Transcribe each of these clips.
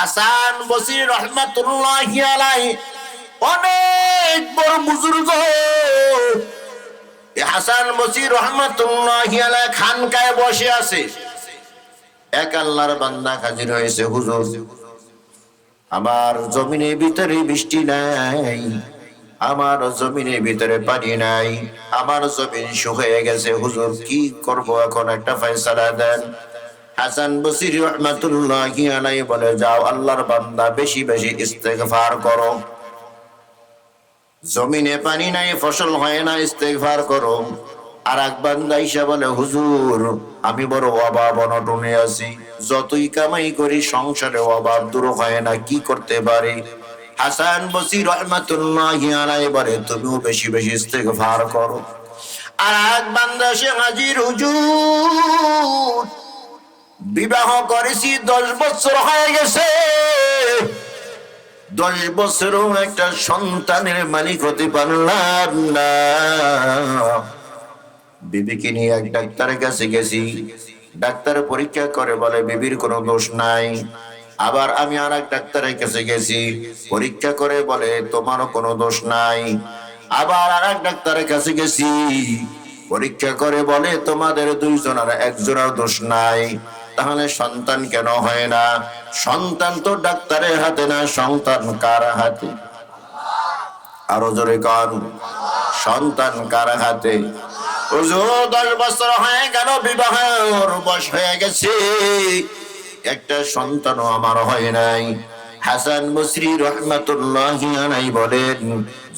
হাসান বসির রহমাতুল্লাহ আলাই অনেক বড় বুজুর্গ। হাসান বসির রহমাতুল্লাহ আলাই খানকায় বসে আছে। এক আল্লাহর বান্দা হাজির হয়েছে হুজুর। আমার জমিনের ভিতরে বৃষ্টি নাই, আমার জমিনের ভিতরে পানি নাই, আমার জমিন শুকিয়ে গেছে হুজুর, কি করব এখন? একটা ফয়সালা দেন। হাসান বসির রহমাতুল্লাহ আলাই বলে, যাও আল্লাহর বান্দা, বেশি বেশি ইস্তেগফার করো। জমিনে পানি নাই, ফসল হয় না, ইস্তেগফার করো। আর এক বান্দা ইসা বলে, হুজুর, আমি বড় অভাব, অনটনে আছি। যতই কামাই করি, সংসারে অভাব দূর হয় না, কি করতে পারি? হাসান বসির রহমাতুল্লাহ আলাই বলে, তুমিও বেশি বেশি ইস্তেগফার করো। আর এক বান্দা সে হাজির, হুজুর বিবাহ করেছি, দশ বছর হয়ে গেছে। দশ বছরও একটা সন্তানের মালিক হতে পারলাম না। বিবিকে নিয়ে এক ডাক্তারের কাছে গেছি। ডাক্তার পরীক্ষা করে বলে, বিবির কোনো দোষ নাই। আবার আমি আর এক ডাক্তারের কাছে গেছি। পরীক্ষা করে বলে, তোমারও কোনো দোষ নাই। আবার আর এক ডাক্তারের কাছে গেছি। পরীক্ষা করে বলে, তোমাদের দুইজনের একজনের দোষ নাই। তাহলে সন্তান কেন হয় না? সন্তান তো ডাক্তারের হাতে না, সন্তান কার হাতে? আরও জোরে কান। সন্তান কার হাতে? দশ বছর হয়ে গেল, বিবাহের বয়স হয়ে গেছে। একটা সন্তানও আমার হয় নাই। হাসান বসরি রহমাতুল্লাহ বলেন,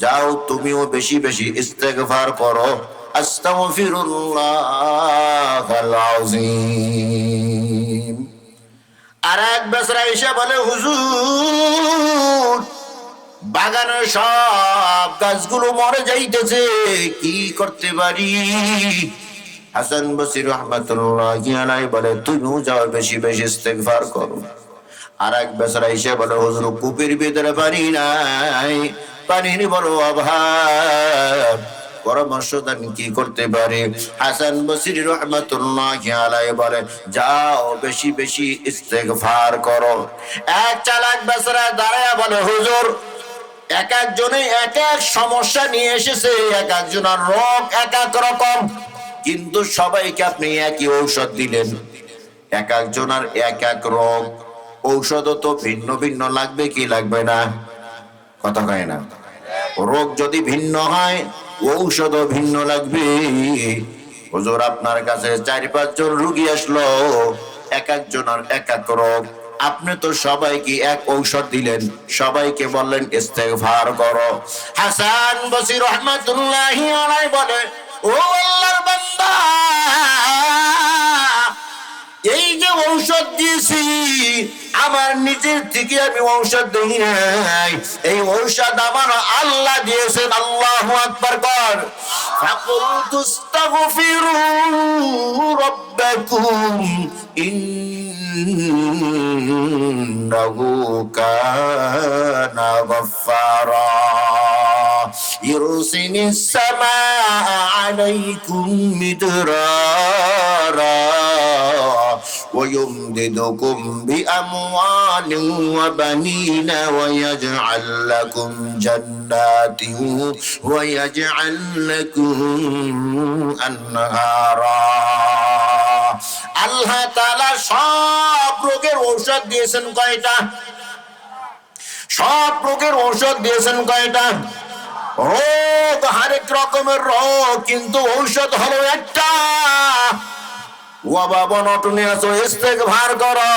যাও তুমিও বেশি বেশি ইস্তেগফার করো। আস্তাগফিরুল্লাহ আল-আযীম। আর এক বেসরা এসে বলে, হুজুর বাগানের সব গাছগুলো মরে যাইতেছে, কি করতে পারি? হাসান বসির রহমাতুল্লাহ আলাই বলে তুমিও যাও বেশি বেশি ইস্তেগফার করো। আর এক বেসরা এসে বলে, হুজুর, কুপির ভিতরে পানি নাই, পানির বড় অভাব। পরামর্শ দেন কি করতে পারে? হাসান বসির রহমতুল্লাহ আলাই বলে, যাও বেশি বেশি ইস্তেগফার করো। এক চালাক বেসরা দাঁড়ায় বলে, হুজুর, এক একজনে এক এক সমস্যা নিয়ে এসেছে, এক একজনের রোগ এক এক রকম। কিন্তু সবাইকে আপনি একই ঔষধ দিলেন। এক একজনের এক এক রোগ। ঔষধও তো ভিন্ন ভিন্ন লাগবে কি লাগবে না? কথা কয় না। রোগ যদি ভিন্ন হয় ঔষধও ভিন্ন লাগবে। হুজুর আপনার কাছে চার, পাঁচজন রুগী আসলো। এক একজনের এক এক রোগ। আপনি তো সবাইকে এক ঔষধ দিলেন। সবাইকে বললেন, ইস্তেগফার করো। হাসান বসির রহমাতুল্লাহ আলাই বলে, ও আল্লাহর বান্দা, এই যে ঔষধ দিয়েছি আমার নিজের থেকে আমি ঔষধ দিই নাই এই ঔষধ আমার আল্লাহ দিয়েছেন আল্লাহ আকবার কর فقلت استغفروا ربكم إنه كان غفارا يرسل السماء عليكم مدرارا ويمددكم بأموال وبنين ويجعل لكم جنات ويجعل لكم أنهارا আল্লাহ তাআলা সব রোগের ঔষধ দিয়েছেন কয়টা সব রোগের ঔষধ দিয়েছেন কয়টা রোগ হরেক রকমের রোগ কিন্তু ঔষধ হলো একটা ওয়াবা বনটনে আছো ইস্তেগফার করো।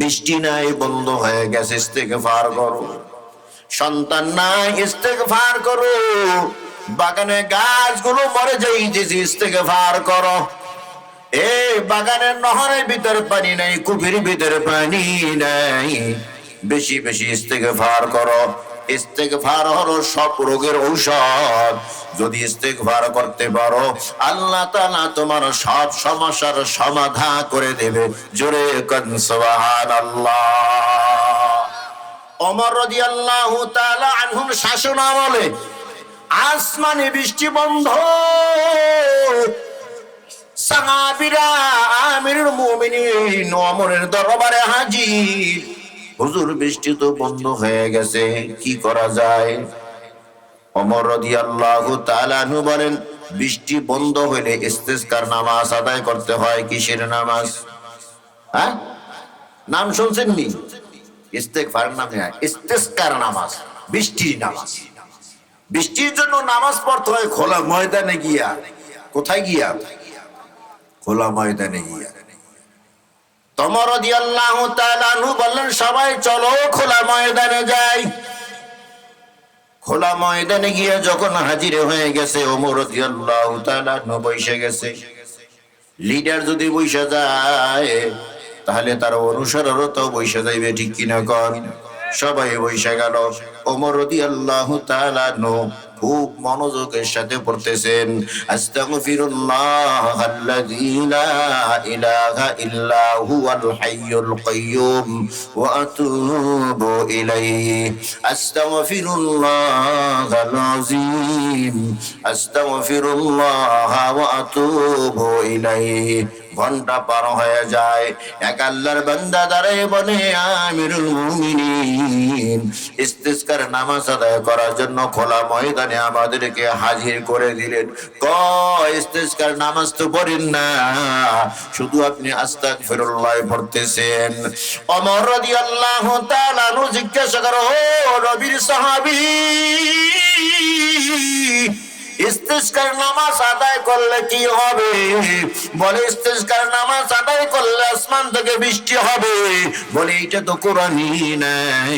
বৃষ্টি নাই, বন্ধ হয়ে গেছে, ইস্তেগফার করো। সন্তান নাই, ইস্তেগফার করো। বাগানে গাছগুলো মরে যাইতেছে, ইস্তেগফার করো। এই বাগানের নহরের ভিতরে পানি নাই কুপির ভিতরে পানি নাই। বেশি বেশি ইস্তেগফার করো। ইস্তেগফার হলো সব রোগের ঔষধ। যদি ইস্তেগফার করতে পারো, আল্লাহ তাআলা তোমার সব সমস্যার সমাধান করে দেবে। জোরে কন, সুবহানাল্লাহ। ওমর রাদিয়াল্লাহু তাআলা আনহুর শাসন আমলে আসমানে বৃষ্টি বন্ধ। সাহাবীরা, আমিরুল মুমিনিন, ওমরের দরবারে হাজির। হুজুর বৃষ্টি তো বন্ধ হয়ে গেছে, কি করা যায়? অমর রাদিয়াল্লাহু তাআলা আনহু বলেন, বৃষ্টি বন্ধ হইলে ইস্তেসকার নামাজ আদায় করতে হয় কিসের নামাজ? হ্যাঁ? নাম শুনছেন নি? ইস্তেগফার নামে ইস্তেসকার নামাজ, বৃষ্টির নামাজ। বৃষ্টির জন্য নামাজ পড়তে হয় খোলা ময়দানে গিয়া। কোথায় গিয়া? খোলা ময়দানে গিয়া। তোমার রাদিয়াল্লাহু তাআলা বললেন, সবাই চলো খোলা ময়দানে যাই। খোলা ময়দানে গিয়ে যখন হাজির হয়ে গেছে, ওমর রাদিয়াল্লাহু তাআলা বসে গেছে। লিডার যদি বসে যায়, তাহলে তার অনুসরণও তো বসে যাইবে, ঠিক কিনা কন? সবাই বসে গেল। ওমর রাদিয়াল্লাহু তাআলা আনহু খুব মনোযোগের সাথে পড়তেছেন, আস্তাগফিরুল্লাহ আল্লাযী লা ইলাহা ইল্লা হুয়াল হাইয়ুল কাইয়্যুম ওয়া আতুবু ইলাইহি আস্তাগফিরুল্লাহ আযীম আস্তাগফিরুল্লাহ ওয়া আতুবু ইলাইহি ঘণ্টা পার হয়ে যায়। এক আল্লাহর বান্দা দাঁড়ায় বলে, আমিরুল মুমিনিন। ইস্তিসকার নামাজ আদায় করার জন্য খোলা ময়দানে আমাদেরকে হাজির করে দিলেন। ক ইস্তিসকার নামাজ তো পড়েন না। শুধু আপনি আস্তাগফিরুল্লাহ পড়তেছেন। ওমর রাদিয়াল্লাহু তাআলা নু জিজ্ঞাসা করো নবীর সাহাবী ইস্তিস্কার নামাজ আদায় করলে কি হবে? বলে, ইস্তিস্কার নামাজ আদায় করলে আসমান থেকে বৃষ্টি হবে। বলে এটা তো কোরআনই নাই।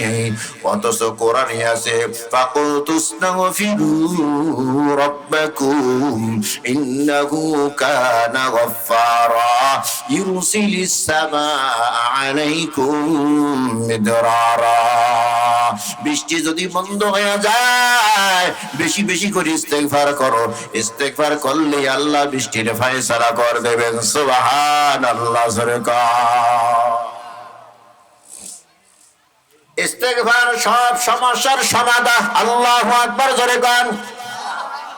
অথচ কোরআনই আছে ফাকুল ইন্নাহু কানা গফফারা ইউরসিলিস আলাইকুম মিদরারা। বৃষ্টি যদি বন্ধ হয়ে যায়, বেশি বেশি করে করো। ইস্তেকবার করলে আল্লাহ বৃষ্টির ফায়সালা কর দেবেন। সুবহানাল্লাহ সরকার ইস্তেকবার সব সমস্যার সমাধান। আল্লাহু আকবার, জোরে গান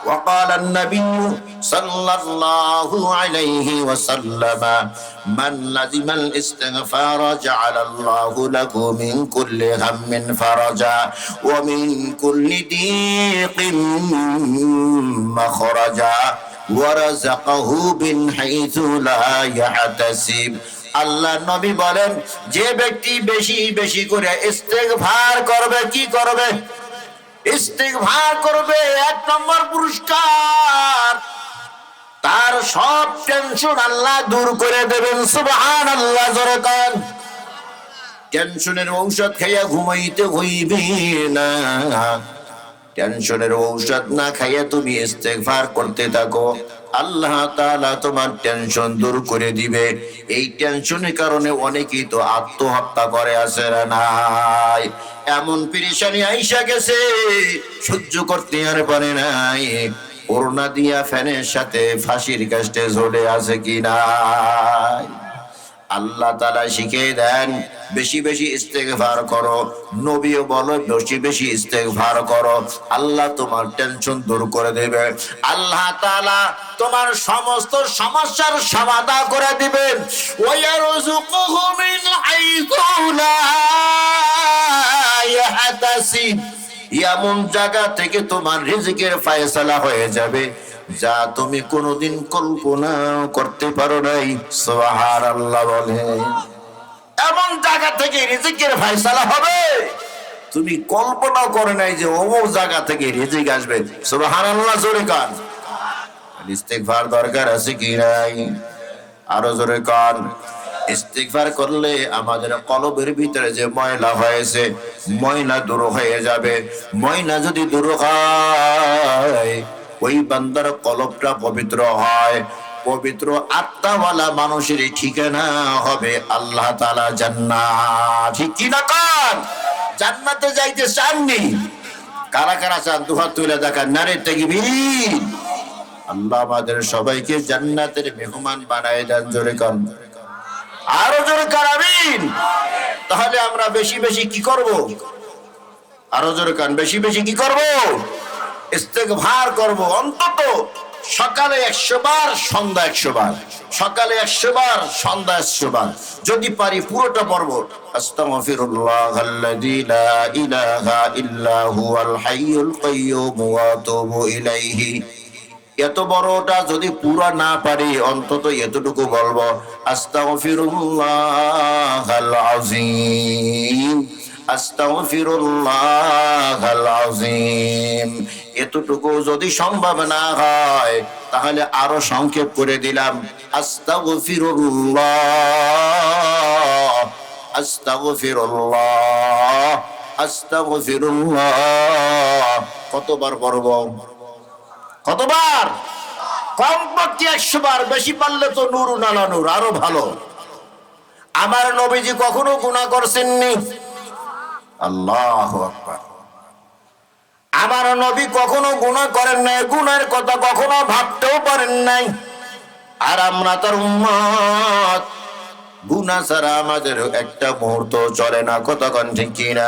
وقال النبي صلى الله عليه وسلم من لزم الاستغفار جعل الله له من كل هم فرجا ومن كل ضيق مخرجا ورزقه من حيث لا يحتسب আল্লাহ নবী বলেন যে ব্যক্তি বেশি বেশি করে ইস্তেগফার করবে কি করবে ইস্তিগফার করবে এক নম্বর পুরস্কার। তার সব টেনশন আল্লাহ দূর করে দেবেন। সুবহান আল্লাহ জোরে কান। টেনশনের ঔষধ খাইয়া ঘুমাইতে হইবে না। টেনশনের ঔষধ না খাইয়া তুমি ইস্তেগফার করতে থাকো। আল্লাহ তাআলা তোমার টেনশন দূর করে দিবে। এই টেনশনের কারণে অনেকেই তো আত্মহত্যা করে আসে না এমন পেরেশানি আইসা গেছে, সহ্য করতে আর পারে নাই। করোনা দিয়া ফ্যানের সাথে ফাঁসির কাছে ঝোলে আছে কি নাই? আল্লাহ তালা শিখিয়ে দেন, বেশি বেশি ইস্তেগফার করো। নবীও বলো, বেশি বেশি ইস্তেগফার করো। আল্লাহ তোমার টেনশন দূর করে দেবে। আল্লাহ তালা তোমার সমস্ত সমস্যার সমাধান করে দিবেন। ওয়ারযুকুহু মিন হাইথু ইয়াহতাসিব এমন জায়গা থেকে তোমার রিজিকের ফায়সালা হয়ে যাবে, যা তুমি কোনোদিন কল্পনা করতে পারো নাই। সোহার আল্লাহ বলে। এমন জায়গা থেকে রিজিকের ফয়সালা হবে, তুমি কল্পনা করে নাই যে অমুক জায়গা থেকে রিজিক আসবে। সোহার আল্লাহ জোরে কান। ইস্তেগফার দরকার আছে কি নাই? আরও জোরে কান। ইস্তিগফার করলে আমাদের কলবের ভিতরে যে ময়লা হয়েছে, ময়লা দূর হয়ে যাবে। ময়লা যদি দূর হয়, ওই বান্দার কলবটা পবিত্র হয়। পবিত্র আত্মাওয়ালা মানুষের ঠিকানা হবে আল্লাহ তাআলা জান্নাত। ঠিক কি না কান? জান্নাতে যাইতে চাননি? কারা কারা চান? দুহাত তুলে দেখান নারে তেগবীর আল্লাহ আমাদের সবাইকে জান্নাতের মেহমান বানায় দেন, জোরে কান। আরও জোরে কারাবিন তাহলে আমরা বেশি বেশি কি করব? আরও জোরে কান, বেশি বেশি কি করব? ইস্তেগফার করব। অন্তত সকালে একশো বার, সন্ধ্যা একশো বার। সকালে একশো বার, সন্ধ্যা একশো বার। যদি পারি পুরোটা পর্ব। আস্তাগফিরুল্লাহ ইলাহা ইল্লা হাইয়ুল কাইয়্যুম ওয়া আতুবু ইলাইহি। এত বড়টা যদি পুরো না পারি, অন্তত এতটুকু বলব, আস্তাগফিরুল্লাহাল আযীম আস্তাগফিরুল্লাহাল আযীম। এতটুকু যদি সম্ভব না হয়, তাহলে আরও সংক্ষেপ করে দিলাম, আস্তাগফিরুল্লাহ আস্তাগফিরুল্লাহ আস্তাগফিরুল্লাহ। কতবার পড়ব কতবার? কমপক্ষে একশো বার বেশি পারলে তো নুরু নালা নূর, আরও ভালো। আমার নবীজি কখনো গুণা করছেননি? আল্লাহ আমার নবী কখনো গুণা করেন নাই গুনার কথা কখনো ভাবতেও পারেন নাই। আর আমরা তার উম্মত। গুনা ছাড়া আমাদের একটা মুহূর্ত চলে না, কতক্ষণ ঠিক কিনা?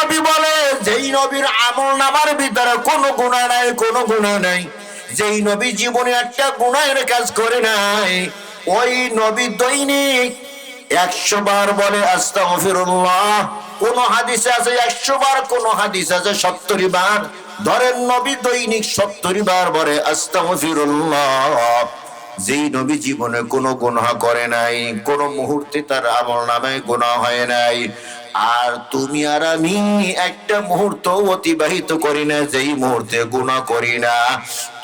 নবী বলে, যেই নবীর আমল নামার ভিতরে কোনো গুণা নাই, কোনো গুণা নাই। যেই নবী জীবনে একটা গুণায়ের কাজ করে নাই, ওই নবী দৈনিক একশো বার বলে, আস্তাগফিরুল্লাহ। কোন হাদিসে আছে একশো বার, কোন হাদিস আছে সত্তর বার। ধরেন নবী দৈনিক সত্তর বার বলে যেই নবী জীবনে কোনো করে নাই, কোন মুহূর্তে তার আমল নামে গুনাহ হয় নাই। আর তুমি আর আমি একটা মুহূর্ত অতিবাহিত করি না, যেই মুহূর্তে গুনাহ করি না।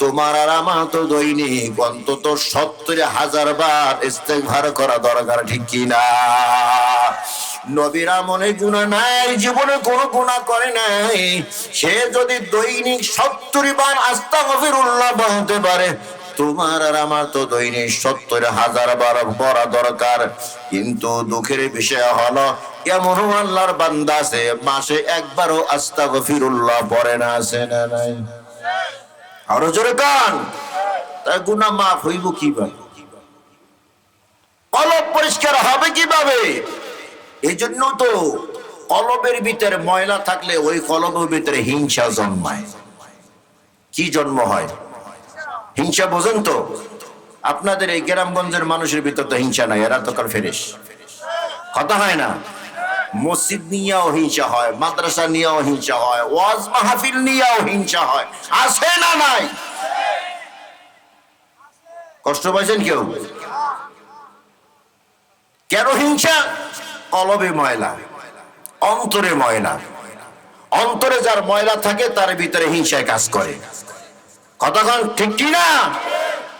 তোমার আর আমার তো দৈনিক অন্তত সত্তর হাজার বার ইস্তেগফার করা দরকার, ঠিক কি না? নবীরা মনে গুণা নাই, জীবনে কোনো গুণা করে নাই। সে যদি দৈনিক সত্তর বার আস্তা গভীরুল্লাহ বলতে পারে, তোমার আর আমার তো দৈনিক সত্তর হাজার বার পড়া দরকার। কিন্তু দুঃখের বিষয় হলো এমন আল্লাহর বান্দা আছে? মাসে একবারও আস্তা গফিরুল্লাহ পড়ে না আছে না, নাই। আরও জোরে কান। তাই গুনা মাফ হইব কীভাবে? কলব পরিষ্কার হবে কীভাবে? এই জন্য তো কলবের ভিতরে ময়লা থাকলে ওই কলবের ভিতরে হিংসা জন্মায়। কি জন্ম হয়? হিংসা বোঝেন তো? আপনাদের এই গ্রামগঞ্জের মানুষের ভিতর তো হিংসা নাই, এরা তো কার ফেরেস কথা হয় না। মসজিদ নিয়েও হিংসা হয়, মাদ্রাসা নিয়েও হিংসা হয়, ওয়াজ মাহফিল নিয়েও হিংসা হয়। আছে না নাই? কষ্ট পাইছেন কেউ? কেন হিংসা? কলবে ময়লা, অন্তরে ময়লা। অন্তরে যার ময়লা থাকে, তার ভিতরে হিংসায় কাজ করে। কতক্ষণ ঠিক কি না?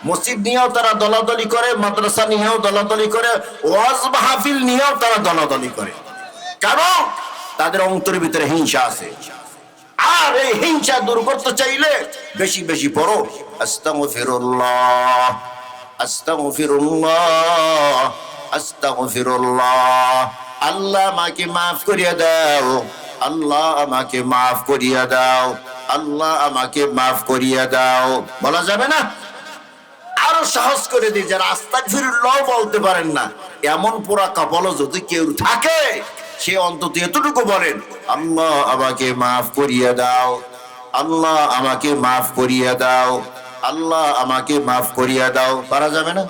মসজিদ নিয়েও তারা দলাদলি করে, মাদ্রাসা নিয়েও দলাদলি করে, ওয়াজ মাহফিল নিয়েও তারা দলাদলি করে। কারণ তাদের অন্তরের ভিতরে হিংসা আছে। আর এই হিংসা দূর করতে চাইলে বেশি বেশি পড়ো। আস্তাগফিরুল্লাহ আস্তাগফিরুল্লাহ আল্লাহ আমাকে মাফ করিয়া দাও। আল্লাহ আমাকে মাফ করিয়া দাও। আল্লাহ আমাকে মাফ করিয়া দাও। বলা যাবে না? আরও সাহস করে দিই, যারা আস্তাক ফিরুল্লাহ বলতে পারেন না। এমন পোড়া কপাল যদি কেউ থাকে সে অন্তত এতটুকু বলেন, আল্লাহ আমাকে মাফ করিয়া দাও, আল্লাহ আমাকে মাফ করিয়া দাও, আল্লাহ আমাকে মাফ করিয়া দাও। পারা যাবে না?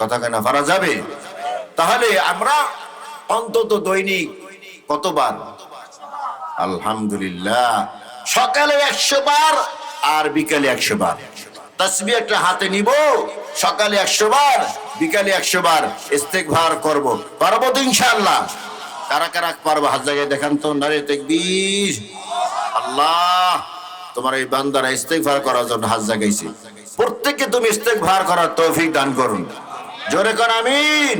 কথা কেনা, পারা যাবে? তাহলে আমরা অন্তত দৈনিক কতবার? আলহামদুলিল্লাহ। সকালে একশো বার আর বিকালে একশো বার। তসবি একটা হাতে নিব, সকালে একশো বার, বিকালে একশো বার ইস্তেকভার করব। পারব তো ইনশাআল্লাহ। কারা কারা পারব? হাত জায়গায় দেখান তো, নারে তেকবির। আল্লাহ, তোমার এই বান্দারা ইস্তেকভার করার জন্য হাত জাগাইছে। প্রত্যেককে তুমি ইস্তেকভার করার তৌফিক দান করুন। জোরে কর আমিন।